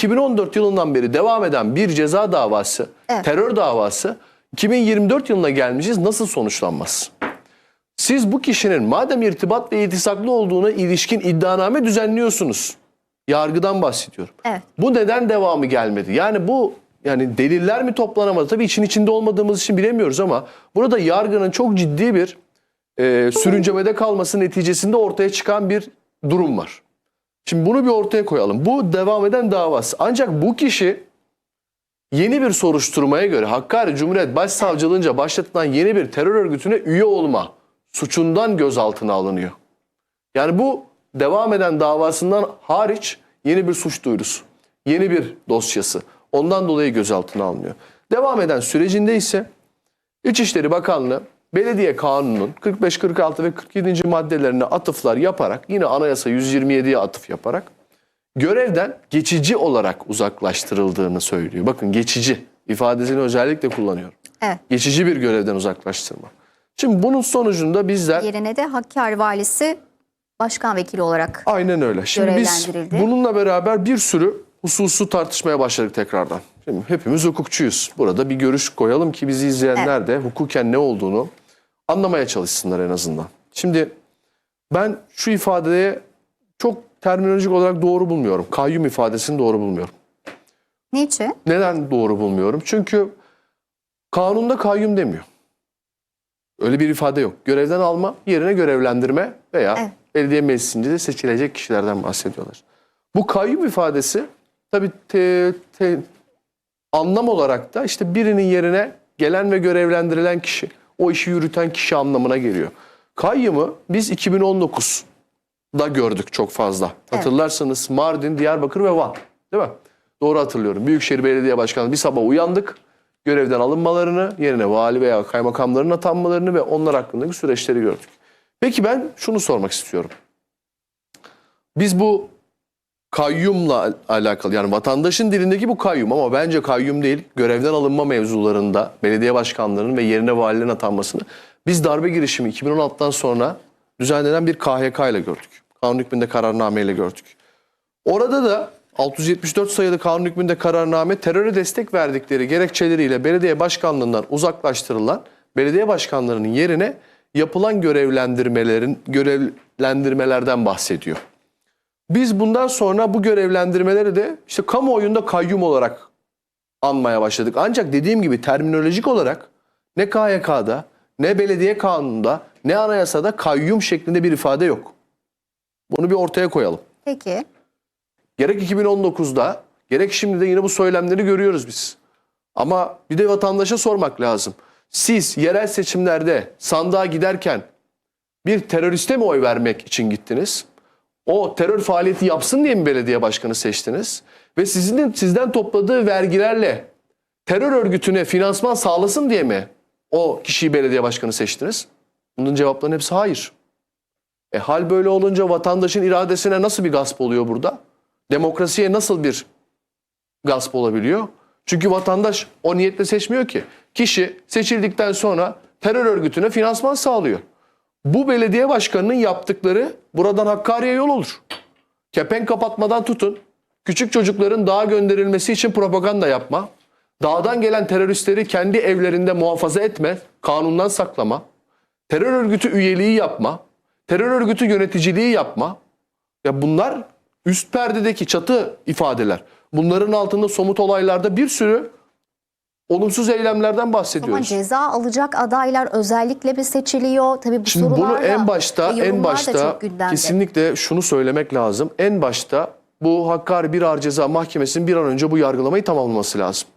2014 yılından beri devam eden bir ceza davası, Evet. terör davası 2024 yılına gelmişiz nasıl sonuçlanmaz? Siz bu kişinin madem irtibat ve iltisaklı olduğuna ilişkin iddianame düzenliyorsunuz. Yargıdan bahsediyorum. Evet. Bu neden devamı gelmedi? Yani bu yani deliller mi toplanamadı? Tabii için içinde olmadığımız için bilemiyoruz ama burada yargının çok ciddi bir e, sürüncemede kalması neticesinde ortaya çıkan bir durum var. Şimdi bunu bir ortaya koyalım. Bu devam eden davası. Ancak bu kişi yeni bir soruşturmaya göre Hakkari Cumhuriyet Başsavcılığınca başlatılan yeni bir terör örgütüne üye olma suçundan gözaltına alınıyor. Yani bu devam eden davasından hariç yeni bir suç duyurusu, yeni bir dosyası. Ondan dolayı gözaltına alınıyor. Devam eden sürecinde ise İçişleri Bakanlığı Belediye Kanunu'nun 45, 46 ve 47. maddelerine atıflar yaparak yine Anayasa 127'ye atıf yaparak görevden geçici olarak uzaklaştırıldığını söylüyor. Bakın geçici ifadesini özellikle kullanıyorum. Evet. Geçici bir görevden uzaklaştırma. Şimdi bunun sonucunda bizler Yerine de Hakkari valisi başkan vekili olarak Aynen öyle. Şimdi biz bununla beraber bir sürü hususu tartışmaya başladık tekrardan. Şimdi hepimiz hukukçuyuz. Burada bir görüş koyalım ki bizi izleyenler de hukuken ne olduğunu anlamaya çalışsınlar en azından. Şimdi ben şu ifadeye çok terminolojik olarak doğru bulmuyorum. Kayyum ifadesini doğru bulmuyorum. niçin? Neden doğru bulmuyorum? Çünkü kanunda kayyum demiyor. Öyle bir ifade yok. Görevden alma, yerine görevlendirme veya Evet. belediye meclisince de seçilecek kişilerden bahsediyorlar. Bu kayyum ifadesi tabii te- te- anlam olarak da işte birinin yerine gelen ve görevlendirilen kişi, o işi yürüten kişi anlamına geliyor. Kayyumu biz 2019'da gördük çok fazla. Hatırlarsanız Mardin, Diyarbakır ve Van. Değil mi? Doğru hatırlıyorum. Büyükşehir Belediye Başkanı bir sabah uyandık. Görevden alınmalarını, yerine vali veya kaymakamların atanmalarını ve onlar hakkındaki süreçleri gördük. Peki ben şunu sormak istiyorum. Biz bu kayyumla al- alakalı yani vatandaşın dilindeki bu kayyum ama bence kayyum değil görevden alınma mevzularında belediye başkanlarının ve yerine valilerin atanmasını biz darbe girişimi 2016'dan sonra düzenlenen bir KHK ile gördük. Kanun hükmünde kararname ile gördük. Orada da 674 sayılı kanun hükmünde kararname teröre destek verdikleri gerekçeleriyle belediye başkanlığından uzaklaştırılan belediye başkanlarının yerine yapılan görevlendirmelerin görevlendirmelerden bahsediyor. Biz bundan sonra bu görevlendirmeleri de işte kamuoyunda kayyum olarak anmaya başladık. Ancak dediğim gibi terminolojik olarak ne KYK'da, ne belediye kanununda, ne anayasada kayyum şeklinde bir ifade yok. Bunu bir ortaya koyalım. Peki. Gerek 2019'da gerek şimdi de yine bu söylemleri görüyoruz biz. Ama bir de vatandaşa sormak lazım. Siz yerel seçimlerde sandığa giderken bir teröriste mi oy vermek için gittiniz? O terör faaliyeti yapsın diye mi belediye başkanı seçtiniz? Ve sizin sizden topladığı vergilerle terör örgütüne finansman sağlasın diye mi o kişiyi belediye başkanı seçtiniz? Bunun cevaplarının hepsi hayır. E hal böyle olunca vatandaşın iradesine nasıl bir gasp oluyor burada? Demokrasiye nasıl bir gasp olabiliyor? Çünkü vatandaş o niyetle seçmiyor ki. Kişi seçildikten sonra terör örgütüne finansman sağlıyor. Bu belediye başkanının yaptıkları buradan Hakkari'ye yol olur. Kepenk kapatmadan tutun. Küçük çocukların dağa gönderilmesi için propaganda yapma. Dağdan gelen teröristleri kendi evlerinde muhafaza etme, kanundan saklama. Terör örgütü üyeliği yapma. Terör örgütü yöneticiliği yapma. Ya bunlar üst perdedeki çatı ifadeler. Bunların altında somut olaylarda bir sürü olumsuz eylemlerden Ama bahsediyoruz. ceza alacak adaylar özellikle bir seçiliyor. Tabii bu Şimdi bunu sorular da en başta en başta kesinlikle şunu söylemek lazım. En başta bu Hakkari Bir Ağır Ceza Mahkemesi'nin bir an önce bu yargılamayı tamamlaması lazım.